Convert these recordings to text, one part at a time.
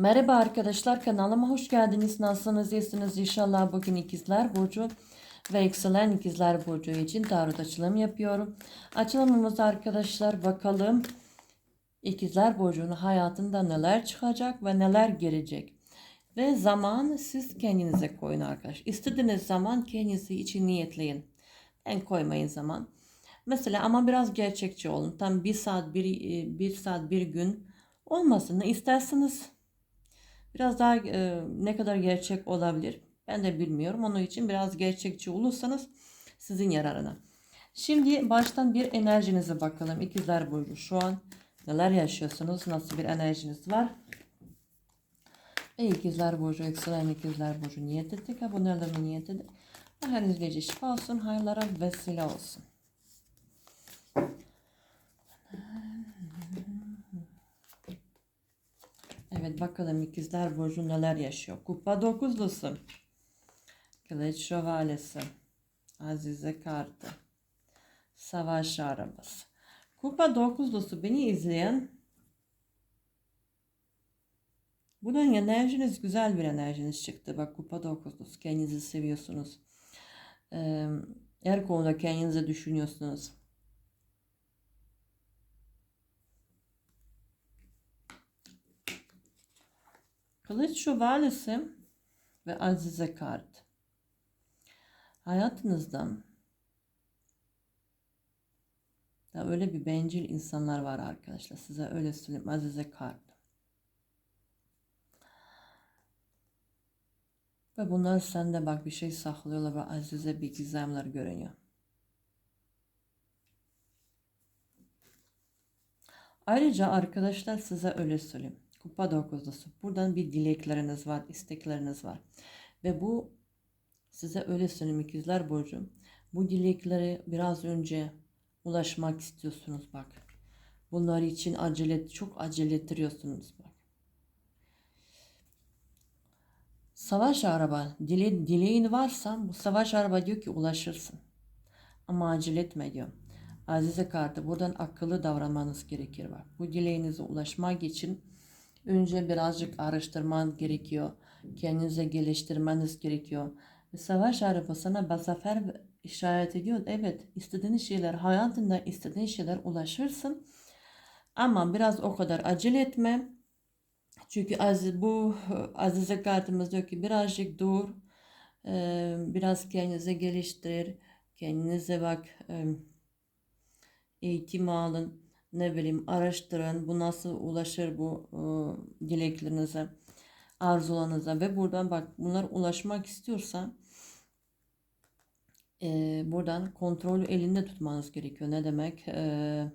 Merhaba arkadaşlar kanalıma hoş geldiniz. Nasılsınız? İyisiniz inşallah. Bugün ikizler burcu ve yükselen ikizler burcu için tarot açılım yapıyorum. Açılımımız arkadaşlar bakalım ikizler burcunun hayatında neler çıkacak ve neler gelecek. Ve zaman siz kendinize koyun arkadaş. İstediğiniz zaman kendinizi için niyetleyin. Ben koymayın zaman. Mesela ama biraz gerçekçi olun. Tam bir saat bir, bir saat bir gün olmasın. Ne isterseniz Biraz daha e, ne kadar gerçek olabilir ben de bilmiyorum. Onun için biraz gerçekçi olursanız sizin yararına. Şimdi baştan bir enerjinize bakalım. İkizler Burcu şu an neler yaşıyorsunuz? Nasıl bir enerjiniz var? Ve ikizler Burcu, yükselen ikizler Burcu niyet ettik. Abonelerime niyet edin. Her gece şifa olsun, hayırlara vesile olsun. Evet bakalım ikizler burcu neler yaşıyor. Kupa dokuzlusu. Kılıç şövalyesi. Azize kartı. Savaş arabası. Kupa dokuzlusu beni izleyen Buradan enerjiniz güzel bir enerjiniz çıktı. Bak kupa dokuzlusu. Kendinizi seviyorsunuz. Ee, her konuda kendinizi düşünüyorsunuz. Kılıç şövalyesi ve azize kart. Hayatınızda da öyle bir bencil insanlar var arkadaşlar. Size öyle söyleyeyim. Azize kart. Ve bunlar sende bak bir şey saklıyorlar ve azize bir gizemler görünüyor. Ayrıca arkadaşlar size öyle söyleyeyim. Kupa dokuzlusu. Buradan bir dilekleriniz var, istekleriniz var. Ve bu size öyle söyleyeyim ikizler burcu. Bu dilekleri biraz önce ulaşmak istiyorsunuz bak. Bunlar için acele çok acele ettiriyorsunuz bak. Savaş araba dile, dileğin varsa bu savaş araba diyor ki ulaşırsın. Ama acele etme diyor. Azize kartı buradan akıllı davranmanız gerekir bak. Bu dileğinize ulaşmak için Önce birazcık araştırman gerekiyor. Kendinize geliştirmeniz gerekiyor. Savaş arabasına bazafer işaret ediyor. Evet istediğin şeyler hayatında istediğin şeyler ulaşırsın. Ama biraz o kadar acele etme. Çünkü az, bu Azize kartımız diyor ki birazcık dur. Biraz kendinize geliştir. Kendinize bak eğitim alın ne bileyim araştırın bu nasıl ulaşır bu e, dileklerinize arzularınıza ve buradan bak bunlar ulaşmak istiyorsa e, buradan kontrolü elinde tutmanız gerekiyor. Ne demek? E,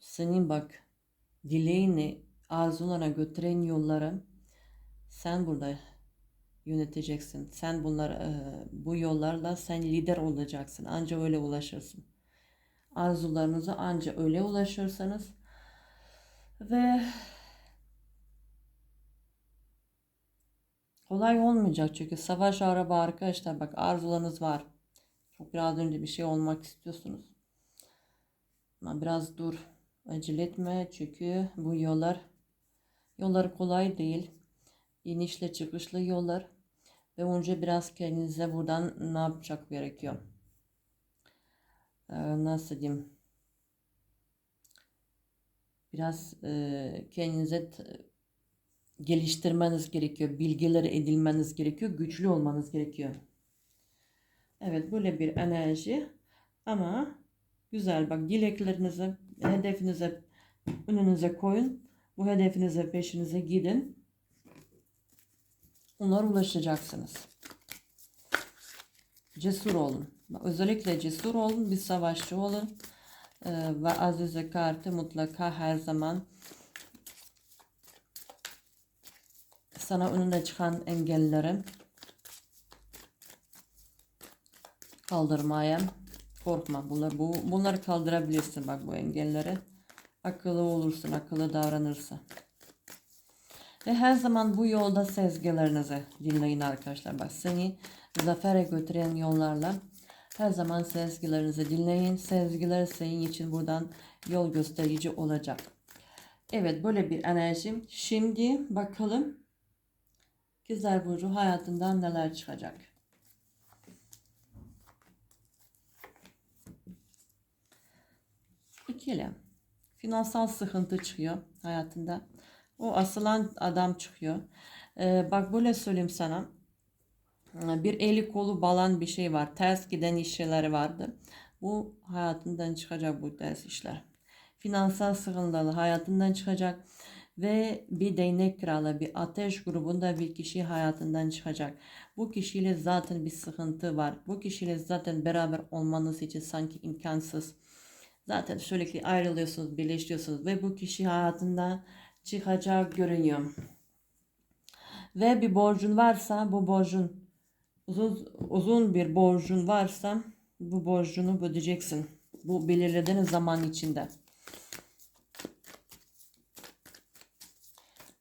senin bak dileğini arzularına götüren yolları sen burada yöneteceksin. Sen bunlar e, bu yollarla sen lider olacaksın. Ancak öyle ulaşırsın arzularınıza anca öyle ulaşırsanız ve kolay olmayacak çünkü savaş araba arkadaşlar bak arzularınız var. Çok biraz önce bir şey olmak istiyorsunuz. Ama biraz dur. Acele etme çünkü bu yollar yollar kolay değil. İnişle çıkışlı yollar. Ve önce biraz kendinize buradan ne yapacak gerekiyor. Ee, nasıl biraz e, kendinize geliştirmeniz gerekiyor. Bilgileri edilmeniz gerekiyor. Güçlü olmanız gerekiyor. Evet böyle bir enerji ama güzel bak dileklerinizi hedefinize önünüze koyun. Bu hedefinize peşinize gidin. Onlara ulaşacaksınız. Cesur olun. Özellikle cesur olun, bir savaşçı olun. Ee, ve Azize kartı mutlaka her zaman sana önüne çıkan engelleri kaldırmaya korkma. Bunlar, bu, bunları kaldırabilirsin bak bu engelleri. Akıllı olursun, akıllı davranırsa. Ve her zaman bu yolda sezgilerinizi dinleyin arkadaşlar. Bak seni zafere götüren yollarla her zaman sezgilerinizi dinleyin. Sezgiler senin için buradan yol gösterici olacak. Evet böyle bir enerjim. Şimdi bakalım İkizler Burcu hayatından neler çıkacak. İkili. Finansal sıkıntı çıkıyor hayatında. O asılan adam çıkıyor. Ee, bak böyle söyleyeyim sana. Bir eli kolu balan bir şey var. Ters giden işleri vardı. Bu hayatından çıkacak bu ters işler. Finansal sıkıntıları hayatından çıkacak. Ve bir değnek kralı, bir ateş grubunda bir kişi hayatından çıkacak. Bu kişiyle zaten bir sıkıntı var. Bu kişiyle zaten beraber olmanız için sanki imkansız. Zaten sürekli ayrılıyorsunuz, birleşiyorsunuz ve bu kişi hayatında çıkacak görünüyor. Ve bir borcun varsa bu borcun uzun, uzun bir borcun varsa bu borcunu ödeyeceksin. Bu belirlediğin zaman içinde.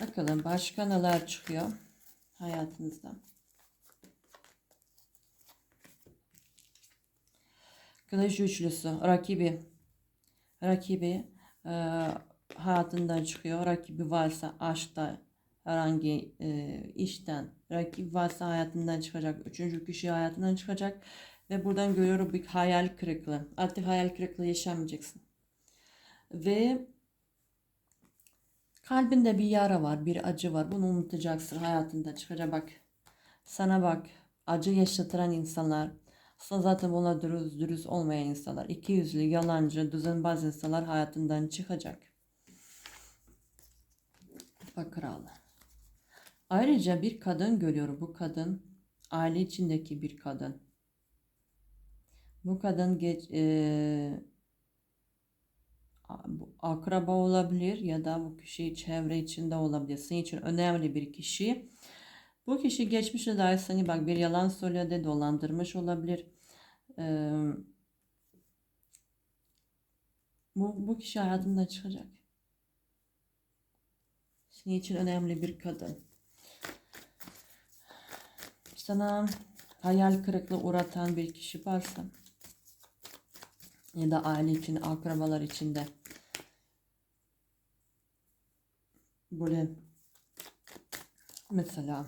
Bakalım başka neler çıkıyor hayatınızda. Kılıç üçlüsü, rakibi. Rakibi e, hayatından çıkıyor. Rakibi varsa aşkta, herhangi e, işten, rakip varsa hayatından çıkacak. Üçüncü kişi hayatından çıkacak. Ve buradan görüyorum bir hayal kırıklığı. Artık hayal kırıklığı yaşamayacaksın. Ve kalbinde bir yara var, bir acı var. Bunu unutacaksın hayatında çıkacak bak. Sana bak. Acı yaşatıran insanlar. Aslında zaten bunlar dürüst, dürüst olmayan insanlar. İki yüzlü, yalancı, düzenbaz insanlar hayatından çıkacak. Bak kral. Ayrıca bir kadın görüyorum. Bu kadın aile içindeki bir kadın. Bu kadın geç, e, akraba olabilir ya da bu kişi çevre içinde olabilir. Senin için önemli bir kişi. Bu kişi geçmişe dair seni bak bir yalan söyledi, dolandırmış olabilir. Ee, bu, bu kişi hayatından çıkacak. Senin için önemli bir kadın. Sana hayal kırıklığı uğratan bir kişi varsa ya da aile için, akrabalar içinde böyle mesela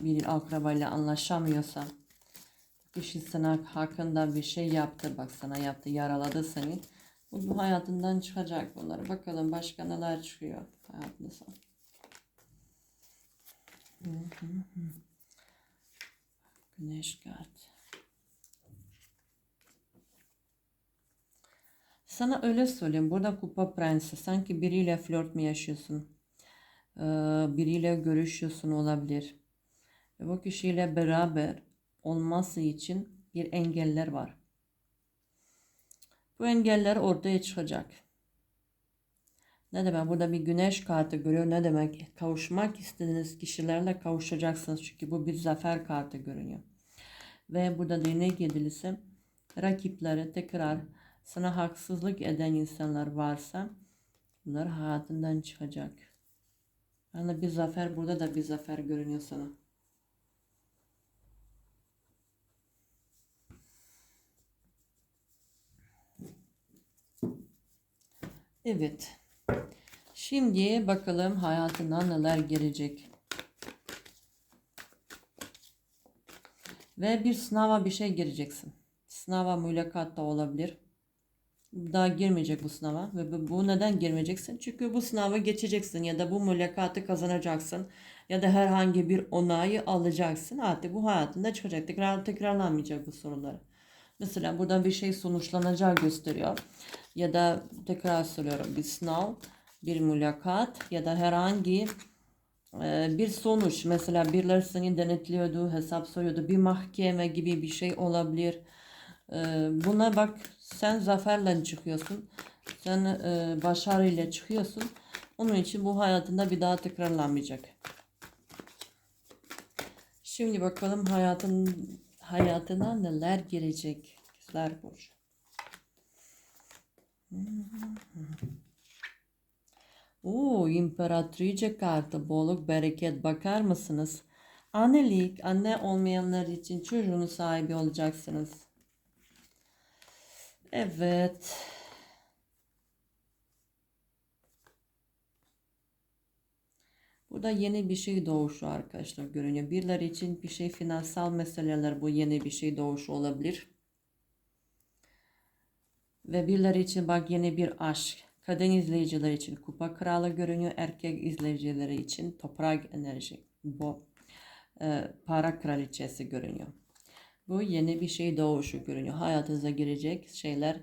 bir akrabayla anlaşamıyorsa kişi sana hakkında bir şey yaptı bak sana yaptı yaraladı seni bu, hayatından çıkacak bunları bakalım başka neler çıkıyor hayatınızda Hı güneş kart sana öyle söyleyeyim. Burada kupa prensi. Sanki biriyle flört mü yaşıyorsun? Ee, biriyle görüşüyorsun olabilir. Ve bu kişiyle beraber olması için bir engeller var. Bu engeller ortaya çıkacak. Ne demek? Burada bir güneş kartı görüyor. Ne demek? Kavuşmak istediğiniz kişilerle kavuşacaksınız. Çünkü bu bir zafer kartı görünüyor. Ve burada değnek yedilisi rakipleri tekrar sana haksızlık eden insanlar varsa bunlar hayatından çıkacak. Yani bir zafer burada da bir zafer görünüyor sana. Evet. Şimdi bakalım hayatından neler gelecek. Ve bir sınava bir şey gireceksin. Sınava mülakat da olabilir. Daha girmeyecek bu sınava. Ve bu- neden girmeyeceksin? Çünkü bu sınavı geçeceksin ya da bu mülakatı kazanacaksın. Ya da herhangi bir onayı alacaksın. Artık bu hayatında çıkacak. Tekrar tekrarlanmayacak bu soruları. Mesela buradan bir şey sonuçlanacağı gösteriyor. Ya da tekrar söylüyorum bir sınav, bir mülakat ya da herhangi e, bir sonuç. Mesela birileri seni denetliyordu, hesap soruyordu. Bir mahkeme gibi bir şey olabilir. E, buna bak sen zaferle çıkıyorsun. Sen e, başarıyla çıkıyorsun. Onun için bu hayatında bir daha tekrarlanmayacak. Şimdi bakalım hayatın hayatına neler girecek Güzel burcu. Oo, İmparatrice kartı bolluk bereket bakar mısınız? Annelik, anne olmayanlar için çocuğunun sahibi olacaksınız. Evet. Burada yeni bir şey doğuşu arkadaşlar görünüyor. Birileri için bir şey finansal meseleler bu yeni bir şey doğuşu olabilir. Ve birileri için bak yeni bir aşk Kadın izleyiciler için kupa kralı görünüyor. Erkek izleyicileri için toprak enerji. Bu e, para kraliçesi görünüyor. Bu yeni bir şey doğuşu görünüyor. Hayatınıza girecek şeyler.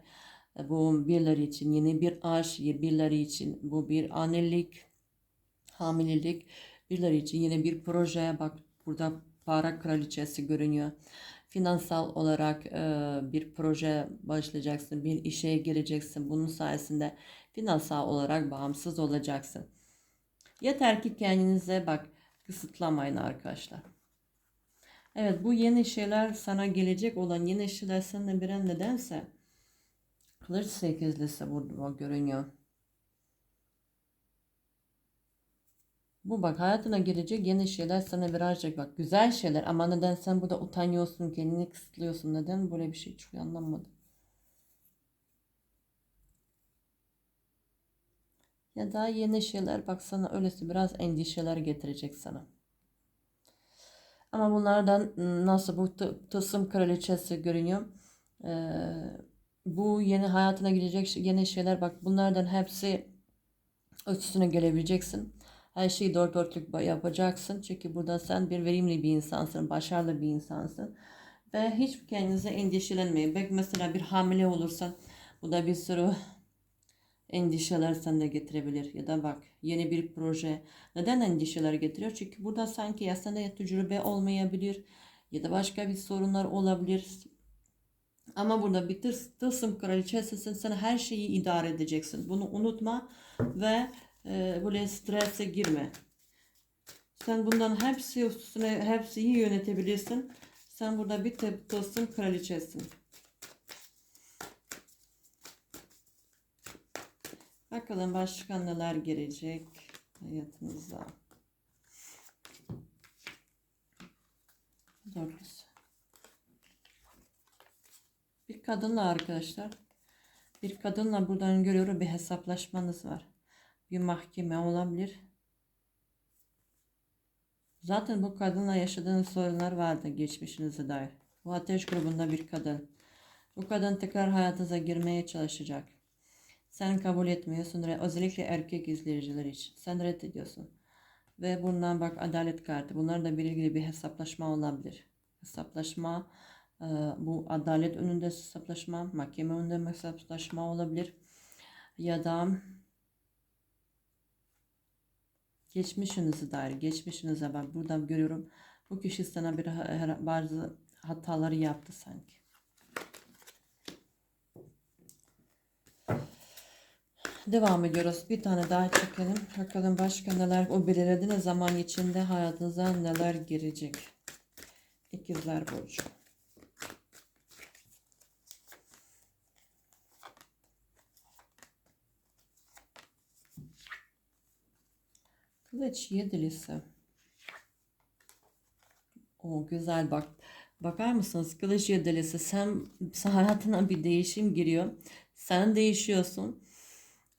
e, Bu birileri için yeni bir aşk, birileri için bu bir annelik, hamilelik, birileri için yeni bir proje. Bak burada para kraliçesi görünüyor. Finansal olarak e, bir proje başlayacaksın, bir işe gireceksin. Bunun sayesinde finansal olarak bağımsız olacaksın. Yeter ki kendinize bak kısıtlamayın arkadaşlar. Evet bu yeni şeyler sana gelecek olan yeni şeyler seninle bir an nedense kılıç sekizlisi burada görünüyor. Bu bak hayatına gelecek yeni şeyler sana birazcık bak güzel şeyler ama neden sen burada utanıyorsun kendini kısıtlıyorsun neden böyle bir şey çıkıyor anlamadım. Ya da yeni şeyler bak sana öylesi biraz endişeler getirecek sana. Ama bunlardan ıı, nasıl bu tı- tılsım kraliçesi görünüyor. Ee, bu yeni hayatına girecek yeni şeyler bak bunlardan hepsi üstüne gelebileceksin. Her şeyi dört dörtlük yapacaksın. Çünkü burada sen bir verimli bir insansın, başarılı bir insansın. Ve hiç kendinize endişelenmeyin. Belki mesela bir hamile olursan bu da bir sürü endişeler sende getirebilir. Ya da bak yeni bir proje neden endişeler getiriyor? Çünkü burada sanki ya sende tecrübe olmayabilir ya da başka bir sorunlar olabilir. Ama burada bir tılsım kraliçesisin. Sen her şeyi idare edeceksin. Bunu unutma ve e, böyle strese girme. Sen bundan hepsi üstüne hepsi iyi yönetebilirsin. Sen burada bir tılsım kraliçesin. Bakalım başka neler gelecek hayatınıza. Dörtlüsü. Bir kadınla arkadaşlar. Bir kadınla buradan görüyorum bir hesaplaşmanız var. Bir mahkeme olabilir. Zaten bu kadınla yaşadığınız sorunlar vardı geçmişinize dair. Bu ateş grubunda bir kadın. Bu kadın tekrar hayatınıza girmeye çalışacak. Sen kabul etmiyorsun. Özellikle erkek izleyiciler için. Sen reddediyorsun. Ve bundan bak adalet kartı. Bunlar da bir ilgili bir hesaplaşma olabilir. Hesaplaşma e, bu adalet önünde hesaplaşma, mahkeme önünde hesaplaşma olabilir. Ya da geçmişinize dair, geçmişinize bak burada görüyorum. Bu kişi sana bir bazı hataları yaptı sanki. Devam ediyoruz. Bir tane daha çekelim. Bakalım başka neler o belirlediğiniz zaman içinde hayatınıza neler girecek. İkizler Burcu. Kılıç yedilisi. O güzel bak. Bakar mısınız? Kılıç yedilisi. Sen, hayatına bir değişim giriyor. Sen değişiyorsun.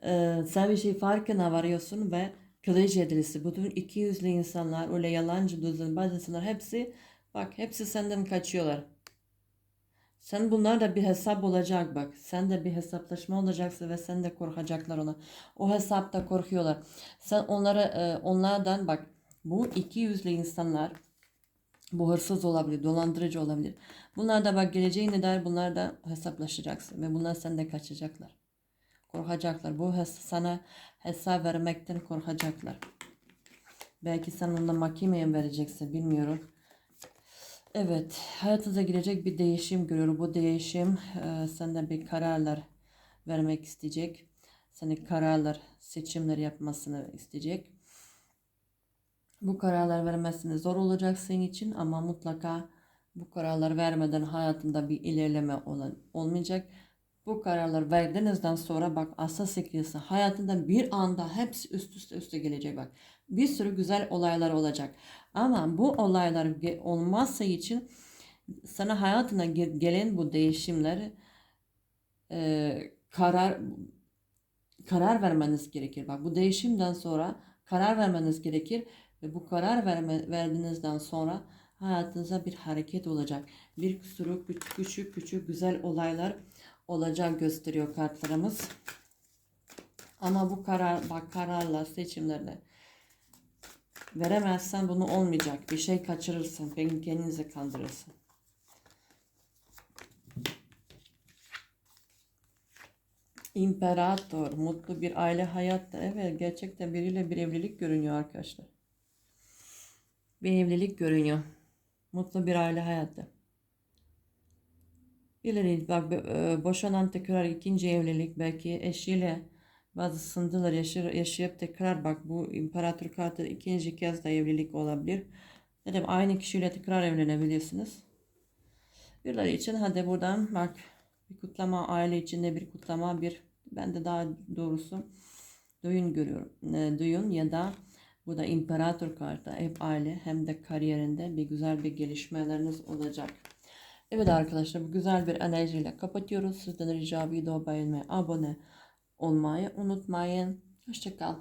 Ee, sen bir şey farkına varıyorsun ve kılıç yedilisi. Bütün iki yüzlü insanlar, öyle yalancı düzen bazı insanlar hepsi bak hepsi senden kaçıyorlar. Sen bunlar da bir hesap olacak bak. Sen de bir hesaplaşma olacaksın ve sen de korkacaklar ona. O hesapta korkuyorlar. Sen onlara e, onlardan bak bu iki yüzlü insanlar bu hırsız olabilir, dolandırıcı olabilir. Bunlar da bak geleceğine dair bunlar da hesaplaşacaksın ve bunlar sende kaçacaklar. Korkacaklar. Bu hes sana hesap vermekten korkacaklar. Belki sen onunla mahkemeye vereceksin bilmiyorum. Evet, hayatınıza girecek bir değişim görüyorum. Bu değişim e, senden bir kararlar vermek isteyecek. Seni kararlar, seçimler yapmasını isteyecek. Bu kararlar vermesine zor olacak senin için ama mutlaka bu kararlar vermeden hayatında bir ilerleme olan, olmayacak. Bu kararlar verdiğinizden sonra bak asıl sekresi hayatında bir anda hepsi üst üste üste gelecek bak. Bir sürü güzel olaylar olacak. Ama bu olaylar olmazsa için sana hayatına ge- gelen bu değişimler e, karar karar vermeniz gerekir. Bak bu değişimden sonra karar vermeniz gerekir Ve bu karar verme, verdiğinizden sonra hayatınıza bir hareket olacak. Bir sürü küçük küçük, küçük güzel olaylar olacak gösteriyor kartlarımız. Ama bu karar, bak kararla seçimlerle veremezsen bunu olmayacak. Bir şey kaçırırsın. Peki kendinizi kandırırsın. İmparator, mutlu bir aile hayatta. Evet, gerçekten biriyle bir evlilik görünüyor arkadaşlar. Bir evlilik görünüyor. Mutlu bir aile hayatı. İleri bak e, boşanan tekrar ikinci evlilik belki eşiyle bazı sıkıntılar yaşayıp tekrar bak bu imparator kartı ikinci kez de evlilik olabilir. Dedim aynı kişiyle tekrar evlenebilirsiniz. Birileri için hadi buradan bak bir kutlama aile içinde bir kutlama bir ben de daha doğrusu düğün görüyorum. E, düğün ya da bu da imparator kartı hem aile hem de kariyerinde bir güzel bir gelişmeleriniz olacak. Evet arkadaşlar bu güzel bir enerjiyle kapatıyoruz. Sizden rica video beğenmeyi, abone olmayı unutmayın. Hoşçakal.